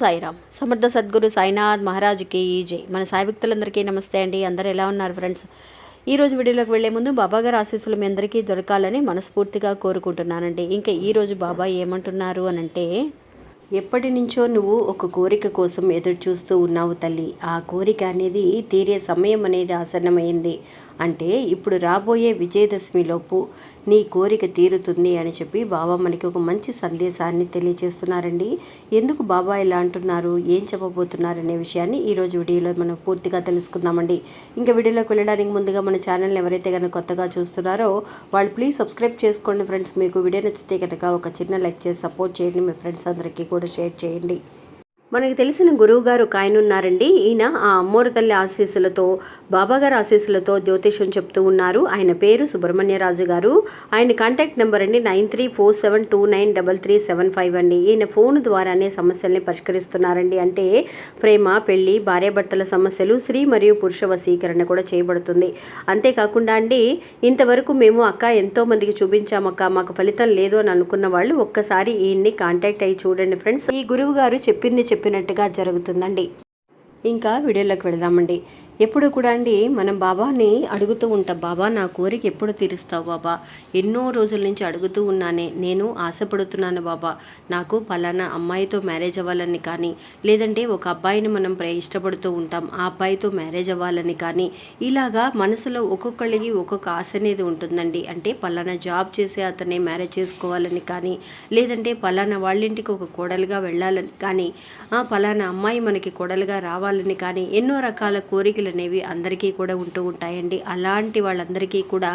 సాయిరామ్. సమర్థ సద్గురు సాయినాథ్ మహారాజుకి జై. మన సాయి భక్తులందరికీ నమస్తే అండి. అందరూ ఎలా ఉన్నారు ఫ్రెండ్స్? ఈ రోజు వీడియోలోకి వెళ్ళే ముందు బాబా గారి ఆశీస్సులు మీ అందరికీ దొరకాలని మనస్ఫూర్తిగా కోరుకుంటున్నానండి. ఇంకా ఈ రోజు బాబా ఏమంటున్నారు అని అంటే ఎప్పటి నుంచో నువ్వు ఒక కోరిక కోసం ఎదురు చూస్తూ ఉన్నావు తల్లి. ఆ కోరిక అనేది తీరే సమయం అనేది ఆసన్నమైంది. అంటే ఇప్పుడు రాబోయే విజయదశమిలోపు నీ కోరిక తీరుతుంది అని చెప్పి బాబా మనకి ఒక మంచి సందేశాన్ని తెలియజేస్తున్నారండి ఎందుకు బాబా ఇలా అంటున్నారు? ఏం చెప్పబోతున్నారు అనే విషయాన్ని ఈరోజు వీడియోలో మనం పూర్తిగా తెలుసుకుందామండి. ఇంకా వీడియోలోకి వెళ్ళడానికి ముందుగా మన ఛానల్ని ఎవరైతే కనుక కొత్తగా చూస్తున్నారో వాళ్ళు ప్లీజ్ సబ్స్క్రైబ్ చేసుకోండి ఫ్రెండ్స్. మీకు వీడియో నచ్చితే కనుక ఒక చిన్న లైక్ చేసి సపోర్ట్ చేయండి. మీ ఫ్రెండ్స్ అందరికీ కూడా షేర్ చేయండి. మనకి తెలిసిన గురువు గారు ఒక ఆయన ఉన్నారండి. ఈయన ఆ అమ్మోరు తల్లి ఆశీస్సులతో బాబాగారి ఆశీస్సులతో జ్యోతిషం చెప్తూ ఉన్నారు. ఆయన పేరు సుబ్రహ్మణ్యరాజు గారు. ఆయన కాంటాక్ట్ నెంబర్ అండి nine three four seven two nine double three seven five అండి. ఈయన ఫోన్ ద్వారానే సమస్యల్ని పరిష్కరిస్తున్నారండి. అంటే ప్రేమ పెళ్ళి భార్యాభర్తల సమస్యలు స్త్రీ మరియు పురుష వశీకరణ కూడా చేయబడుతుంది. అంతేకాకుండా అండి ఇంతవరకు మేము అక్క ఎంతో మందికి చూపించామక్క మాకు ఫలితం లేదు అని అనుకున్న వాళ్ళు ఒక్కసారి ఈయన్ని కాంటాక్ట్ అయ్యి చూడండి ఫ్రెండ్స్. ఈ గురువు గారు చెప్పింది చెప్పినట్టుగా జరుగుతుందండి. ఇంకా వీడియోలోకి వెళదామండి. ఎప్పుడు కూడా అండి మనం బాబాని అడుగుతూ ఉంటాం బాబా నా కోరిక ఎప్పుడు తీరుస్తావు బాబా? ఎన్నో రోజుల నుంచి అడుగుతూ ఉన్నానే. నేను ఆశపడుతున్నాను బాబా. నాకు పలానా అమ్మాయితో మ్యారేజ్ అవ్వాలని కానీ లేదంటే ఒక అబ్బాయిని మనం ఇష్టపడుతూ ఉంటాం ఆ అబ్బాయితో మ్యారేజ్ అవ్వాలని కానీ ఇలాగా మనసులో ఒక్కొక్కళ్ళకి ఒక్కొక్క ఆశ అనేది ఉంటుందండి. అంటే పలానా జాబ్ చేసే అతనే మ్యారేజ్ చేసుకోవాలని కానీ లేదంటే పలానా వాళ్ళింటికి ఒక కోడలుగా వెళ్ళాలని కానీ ఆ పలానా అమ్మాయి మనకి కోడలుగా రావాలని కానీ ఎన్నో రకాల కోరికలు అనేవి అందరికీ కూడా ఉంటూ ఉంటాయండి. అలాంటి వాళ్ళందరికీ కూడా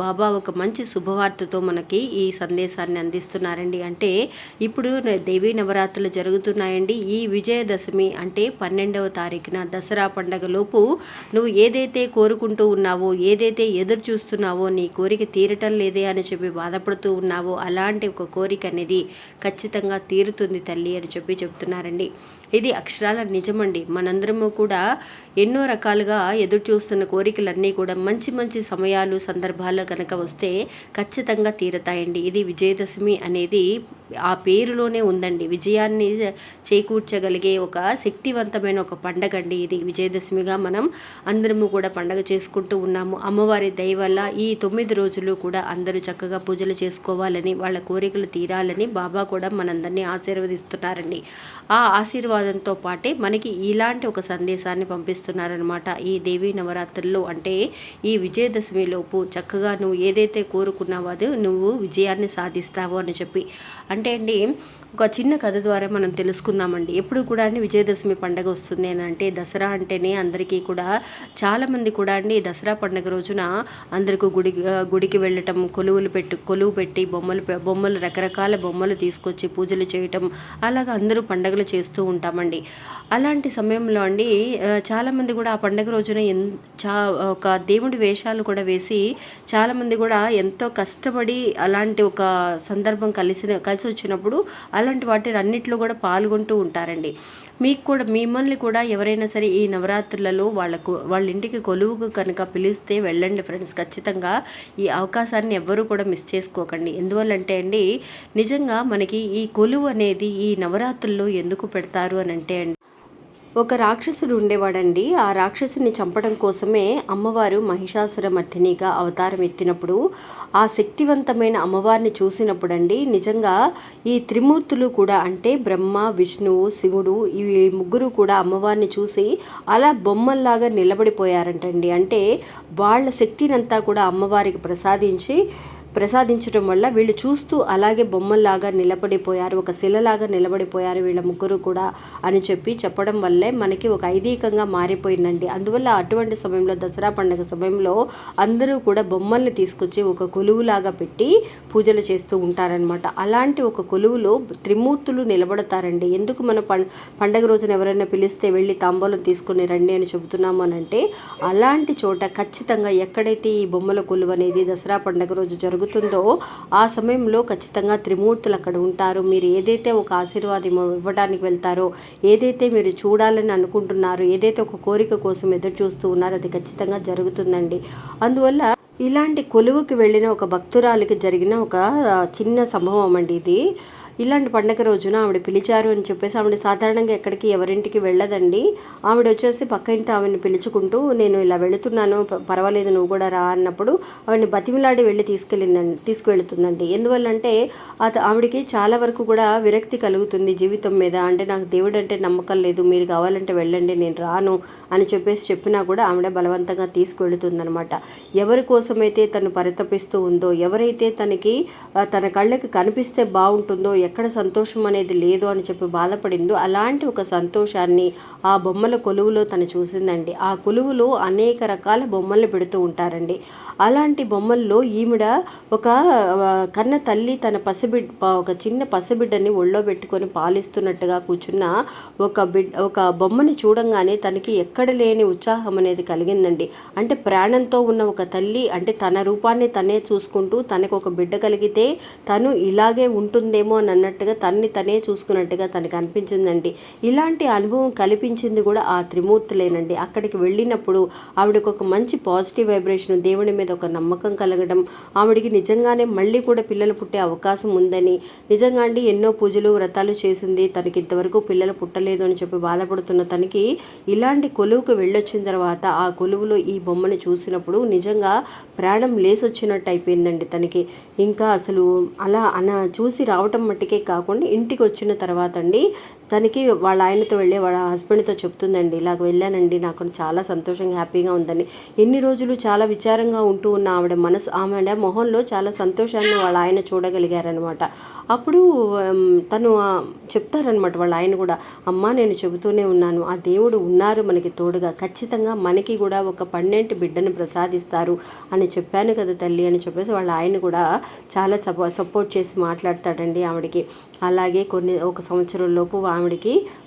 బాబా ఒక మంచి శుభవార్తతో మనకి ఈ సందేశాన్ని అందిస్తున్నారండి. అంటే ఇప్పుడు దేవీ నవరాత్రులు జరుగుతున్నాయండి. ఈ విజయదశమి అంటే పన్నెండవ తారీఖున దసరా పండగలోపు నువ్వు ఏదైతే కోరుకుంటూ ఉన్నావో ఏదైతే ఎదురు చూస్తున్నావో నీ కోరిక తీరటం లేదే అని చెప్పి బాధపడుతూ ఉన్నావో అలాంటి ఒక కోరిక అనేది ఖచ్చితంగా తీరుతుంది తల్లి అని చెప్పి చెప్తున్నారండి. ఇది అక్షరాల నిజమండి. మనందరము కూడా ఎన్నో రకాల రకాలుగా ఎదురు చూస్తున్న కోరికలన్నీ కూడా మంచి మంచి సమయాలు సందర్భాలు కనుక వస్తే ఖచ్చితంగా తీరతాయండి. ఇది విజయదశమి అనేది ఆ పేరులోనే ఉందండి. విజయాన్ని చేకూర్చగలిగే ఒక శక్తివంతమైన ఒక పండగ అండి ఇది. విజయదశమిగా మనం అందరము కూడా పండగ చేసుకుంటూ ఉన్నాము. అమ్మవారి దయ వల్ల ఈ తొమ్మిది రోజులు కూడా అందరూ చక్కగా పూజలు చేసుకోవాలని వాళ్ళ కోరికలు తీరాలని బాబా కూడా మనందరినీ ఆశీర్వదిస్తున్నారండి. ఆ ఆశీర్వాదంతో పాటే మనకి ఇలాంటి ఒక సందేశాన్ని పంపిస్తున్నారనమాట ఈ దేవీ నవరాత్రుల్లో. అంటే ఈ విజయదశమిలోపు చక్కగా నువ్వు ఏదైతే కోరుకున్నావో అది నువ్వు విజయాన్ని సాధిస్తావు అని చెప్పి. అంటే అండి ఒక చిన్న కథ ద్వారా మనం తెలుసుకుందామండి. ఎప్పుడు కూడా అండి విజయదశమి పండుగ వస్తుంది అని అంటే దసరా అంటేనే అందరికీ కూడా చాలామంది కూడా అండి దసరా పండగ రోజున అందరికీ గుడి గుడికి వెళ్ళటం కొలువులు పెట్టి కొలువు పెట్టి బొమ్మలు బొమ్మలు రకరకాల బొమ్మలు తీసుకొచ్చి పూజలు చేయటం అలాగ అందరూ పండుగలు చేస్తూ ఉంటామండి. అలాంటి సమయంలో అండి చాలామంది కూడా ఆ పండుగ రోజున ఎన్ చా ఒక దేవుడి వేషాలు కూడా వేసి చాలామంది కూడా ఎంతో కష్టపడి అలాంటి ఒక సందర్భం కలిసిన కలిసి వచ్చినప్పుడు అలాంటి వాటి అన్నిట్లో కూడా పాల్గొంటూ ఉంటారండి. మీకు కూడా మిమ్మల్ని కూడా ఎవరైనా సరే ఈ నవరాత్రులలో వాళ్ళకు వాళ్ళ ఇంటికి కొలువుకు కనుక పిలిస్తే వెళ్ళండి ఫ్రెండ్స్. ఖచ్చితంగా ఈ అవకాశాన్ని ఎవ్వరూ కూడా మిస్ చేసుకోకండి. ఎందువల్లంటే అండి నిజంగా మనకి ఈ కొలువు అనేది ఈ నవరాత్రుల్లో ఎందుకు పెడతారు అని అంటే అండి ఒక రాక్షసుడు ఉండేవాడండి. ఆ రాక్షసుని చంపడం కోసమే అమ్మవారు మహిషాసుర మర్దినిగా అవతారం ఎత్తినప్పుడు ఆ శక్తివంతమైన అమ్మవారిని చూసినప్పుడు అండి నిజంగా ఈ త్రిమూర్తులు కూడా అంటే బ్రహ్మ విష్ణువు శివుడు ఈ ముగ్గురు కూడా అమ్మవారిని చూసి అలా బొమ్మల్లాగా నిలబడిపోయారంటండి. అంటే వాళ్ళ శక్తినంతా కూడా అమ్మవారికి ప్రసాదించి ప్రసాదించడం వల్ల వీళ్ళు చూస్తూ అలాగే బొమ్మల్లాగా నిలబడిపోయారు ఒక శిలలాగా నిలబడిపోయారు వీళ్ళ ముగ్గురు కూడా అని చెప్పి చెప్పడం వల్లే మనకి ఒక ఐదీకంగా మారిపోయిందండి. అందువల్ల అటువంటి సమయంలో దసరా పండుగ సమయంలో అందరూ కూడా బొమ్మల్ని తీసుకొచ్చి ఒక కొలువులాగా పెట్టి పూజలు చేస్తూ ఉంటారనమాట అలాంటి ఒక కొలువులో త్రిమూర్తులు నిలబడతారండి. ఎందుకు మన పం పండగ రోజున ఎవరైనా పిలిస్తే వెళ్ళి తాంబూలం తీసుకొని రండి అని చెబుతున్నాము అని అంటే అలాంటి చోట ఖచ్చితంగా ఎక్కడైతే ఈ బొమ్మల కొలువు అనేది దసరా పండగ రోజు జరుగుతుందో జరుగుతుందో ఆ సమయంలో ఖచ్చితంగా త్రిమూర్తులు అక్కడ ఉంటారు. మీరు ఏదైతే ఒక ఆశీర్వాదం ఇవ్వడానికి వెళ్తారో ఏదైతే మీరు చూడాలని అనుకుంటున్నారో ఏదైతే ఒక కోరిక కోసం ఎదురు చూస్తూ ఉన్నారో అది ఖచ్చితంగా జరుగుతుందండి. అందువల్ల ఇలాంటి కొలువుకి వెళ్ళిన ఒక భక్తురాలికి జరిగిన ఒక చిన్న సంభవం అండి ఇది. ఇలాంటి పండగ రోజున ఆవిడ పిలిచారు అని చెప్పేసి ఆవిడ సాధారణంగా ఎక్కడికి ఎవరింటికి వెళ్ళదండి. ఆవిడ వచ్చేసి పక్క ఇంటి ఆవిడని పిలుచుకుంటూ నేను ఇలా వెళుతున్నాను పర్వాలేదు నువ్వు కూడా రా అన్నప్పుడు ఆవిడని బతిమిలాడి వెళ్ళి తీసుకెళ్ళిందండి తీసుకువెళుతుందండి. ఎందువల్లంటే అత ఆవిడకి చాలా వరకు కూడా విరక్తి కలుగుతుంది జీవితం మీద. అంటే నాకు దేవుడు అంటే నమ్మకం లేదు మీరు కావాలంటే వెళ్ళండి నేను రాను అని చెప్పేసి చెప్పినా కూడా ఆవిడ బలవంతంగా తీసుకువెళుతుందనమాట ఎవరి కోసమైతే తను పరితపిస్తూ ఉందో ఎవరైతే తనకి తన కళ్ళకి కనిపిస్తే బాగుంటుందో ఎక్కడ సంతోషం అనేది లేదు అని చెప్పి బాధపడిందో అలాంటి ఒక సంతోషాన్ని ఆ బొమ్మల కొలువులో తను చూసిందండి. ఆ కొలువులో అనేక రకాల బొమ్మల్ని పెడుతూ ఉంటారండి. అలాంటి బొమ్మల్లో ఈవిడ ఒక కన్న తల్లి తన పసిబిడ్ ఒక చిన్న పసిబిడ్డని ఒళ్ళో పెట్టుకొని పాలిస్తున్నట్టుగా కూర్చున్న ఒక బిడ్ ఒక బొమ్మని చూడంగానే తనకి ఎక్కడ లేని ఉత్సాహం అనేది కలిగిందండి. అంటే ప్రాణంతో ఉన్న ఒక తల్లి అంటే తన రూపాన్ని తనే చూసుకుంటూ తనకు ఒక బిడ్డ కలిగితే తను ఇలాగే ఉంటుందేమో అని అన్నట్టుగా తన్ని తనే చూసుకున్నట్టుగా తనకు అనిపించిందండి. ఇలాంటి అనుభవం కల్పించింది కూడా ఆ త్రిమూర్తులేనండి. అక్కడికి వెళ్ళినప్పుడు ఆవిడకు ఒక మంచి పాజిటివ్ వైబ్రేషన్ దేవుడి మీద ఒక నమ్మకం కలగడం ఆవిడికి నిజంగానే మళ్ళీ కూడా పిల్లలు పుట్టే అవకాశం ఉందని నిజంగా అండి ఎన్నో పూజలు వ్రతాలు చేసింది తనకి ఇంతవరకు పిల్లలు పుట్టలేదు అని చెప్పి బాధపడుతున్న తనకి ఇలాంటి కొలువుకు వెళ్ళొచ్చిన తర్వాత ఆ కొలువులో ఈ బొమ్మను చూసినప్పుడు నిజంగా ప్రాణం లేసొచ్చినట్టు అయిపోయిందండి తనకి. ఇంకా అసలు అలా అన చూసి రావటం కాకుండా ఇంటికి వచ్చిన తర్వాత అండి తనకి వాళ్ళ ఆయనతో వెళ్ళి వాళ్ళ హస్బెండ్తో చెప్తుందండి ఇలాగ వెళ్ళానండి నాకు చాలా సంతోషంగా హ్యాపీగా ఉందండి. ఎన్ని రోజులు చాలా విచారంగా ఉంటూ ఉన్న ఆవిడ మనసు ఆమె మొహంలో చాలా సంతోషాన్ని వాళ్ళ ఆయన చూడగలిగారనమాట. అప్పుడు తను చెప్తారనమాట వాళ్ళ ఆయన కూడా అమ్మ నేను చెబుతూనే ఉన్నాను ఆ దేవుడు ఉన్నారు మనకి తోడుగా ఖచ్చితంగా మనకి కూడా ఒక పన్నెంటి బిడ్డను ప్రసాదిస్తారు అని చెప్పాను కదా తల్లి అని చెప్పేసి వాళ్ళ ఆయన కూడా చాలా సపో సపోర్ట్ చేసి మాట్లాడతాడండి ఆవిడకి. అలాగే కొన్ని ఒక సంవత్సరంలోపు లోపు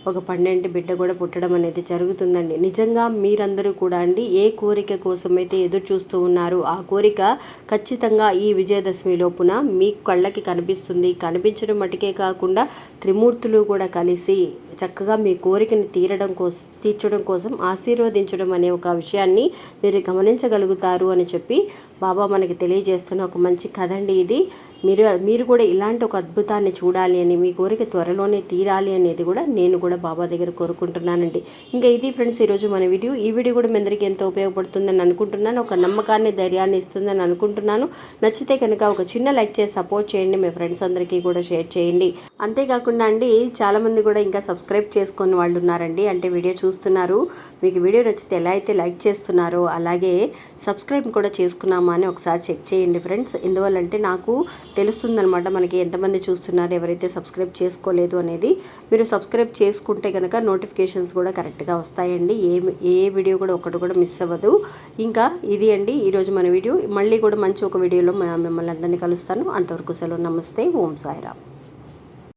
ఒక పన్నెండు బిడ్డ కూడా పుట్టడం అనేది జరుగుతుందండి. నిజంగా మీరందరూ కూడా అండి ఏ కోరిక కోసమైతే ఎదురు చూస్తూ ఉన్నారు ఆ కోరిక ఖచ్చితంగా ఈ విజయదశమి లోపున మీ కళ్ళకి కనిపిస్తుంది. కనిపించడం మటుకే కాకుండా త్రిమూర్తులు కూడా కలిసి చక్కగా మీ కోరికని తీరడం కోసం తీర్చడం కోసం ఆశీర్వదించడం అనే ఒక విషయాన్ని మీరు గమనించగలుగుతారు అని చెప్పి బాబా మనకి తెలియజేస్తున్న ఒక మంచి కథ అండి ఇది. మీరు మీరు కూడా ఇలాంటి ఒక అద్భుతాన్ని చూడాలి అని మీ కోరిక త్వరలోనే తీరాలి అనేది కూడా నేను కూడా బాబా దగ్గర కోరుకుంటున్నానండి. ఇంకా ఇది ఫ్రెండ్స్ ఈరోజు మన వీడియో. ఈ వీడియో కూడా మీ అందరికీ ఎంతో ఉపయోగపడుతుందని అనుకుంటున్నాను. ఒక నమ్మకాన్ని ధైర్యాన్ని ఇస్తుందని అనుకుంటున్నాను. నచ్చితే కనుక ఒక చిన్న లైక్ చేసి సపోర్ట్ చేయండి. మీ ఫ్రెండ్స్ అందరికీ కూడా షేర్ చేయండి. అంతేకాకుండా అండి చాలామంది కూడా ఇంకా సబ్స్క్రైబ్ చేసుకొని వాళ్ళు ఉన్నారండి. అంటే వీడియో చూస్తున్నారు. మీకు వీడియో నచ్చితే ఎలా అయితే లైక్ చేస్తున్నారో అలాగే సబ్స్క్రైబ్ కూడా చేసుకున్నాము అని ఒకసారి చెక్ చేయండి ఫ్రెండ్స్. ఎందువల్లంటే నాకు తెలుస్తుందనమాట మనకి ఎంతమంది చూస్తున్నారు ఎవరైతే సబ్స్క్రైబ్ చేసుకోలేదు అనేది. మీరు సబ్స్క్రైబ్ చేసుకుంటే కనుక నోటిఫికేషన్స్ కూడా కరెక్ట్గా వస్తాయండి. ఏ ఏ వీడియో కూడా ఒకటి కూడా మిస్ అవ్వదు. ఇంకా ఇది అండి ఈరోజు మన వీడియో. మళ్ళీ కూడా మంచి ఒక వీడియోలో మిమ్మల్ని అందరినీ కలుస్తాను. అంతవరకు సెలవు. నమస్తే. ఓం సాయిరామ్.